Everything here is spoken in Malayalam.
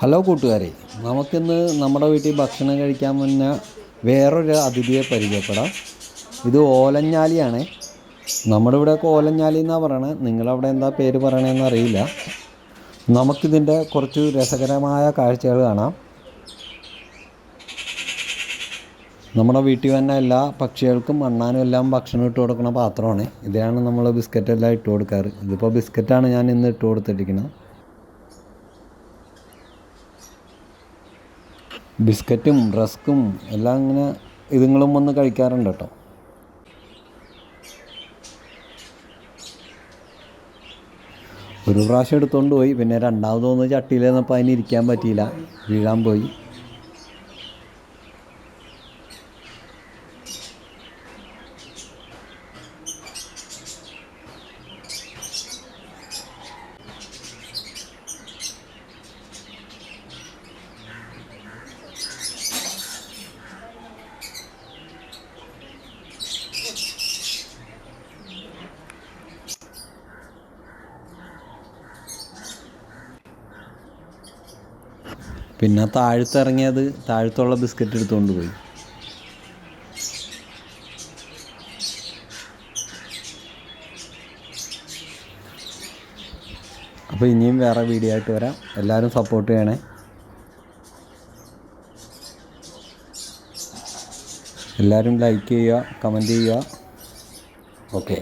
ഹലോ കൂട്ടുകാരെ നമുക്കിന്ന് നമ്മുടെ വീട്ടിൽ ഭക്ഷണം കഴിക്കാൻ മുന്നേ വേറൊരു അതിഥിയെ പരിചയപ്പെടാം. ഇത് ഓലഞ്ഞാലിയാണ്. നമ്മുടെ ഇവിടെയൊക്കെ ഓലഞ്ഞാലി എന്നാണ് പറയണത് നിങ്ങളവിടെ എന്താ പേര് പറയണതെന്ന് അറിയില്ല. നമുക്കിതിന്റെ കുറച്ച് രസകരമായ കാഴ്ചകൾ കാണാം. നമ്മുടെ വീട്ടിൽ വന്ന എല്ലാ പക്ഷികൾക്കും മണ്ണാനും എല്ലാം ഭക്ഷണം ഇട്ട് കൊടുക്കുന്ന പാത്രമാണ്. ഇതിലാണ് നമ്മൾ ബിസ്ക്കറ്റ് എല്ലാം ഇട്ട് കൊടുക്കാറ്. ഇതിപ്പോൾ ബിസ്ക്കറ്റാണ് ഞാൻ ഇന്ന് ഇട്ട് കൊടുത്തിരിക്കുന്നത് ബിസ്ക്കറ്റും റസ്ക്കും എല്ലാം ഇങ്ങനെ ഇതുങ്ങളും വന്ന് കഴിക്കാറുണ്ട് കേട്ടോ. ഒരു പ്രാവശ്യം എടുത്തുകൊണ്ട് പോയി പിന്നെ രണ്ടാമതോന്ന് ചട്ടിയിൽ നിന്നപ്പോൾ അതിന് ഇരിക്കാൻ പറ്റിയില്ല. വീഴാൻ പോയി. പിന്നെ താഴത്തിറങ്ങിയത് താഴത്തുള്ള ബിസ്ക്കറ്റ് എടുത്തുകൊണ്ട് പോയി. അപ്പോൾ ഇനിയും വേറെ വീഡിയോ ആയിട്ട് വരാം. എല്ലാവരും സപ്പോർട്ട് ചെയ്യണേ. എല്ലാവരും ലൈക്ക് ചെയ്യുക കമന്റ് ചെയ്യുക. ഓക്കെ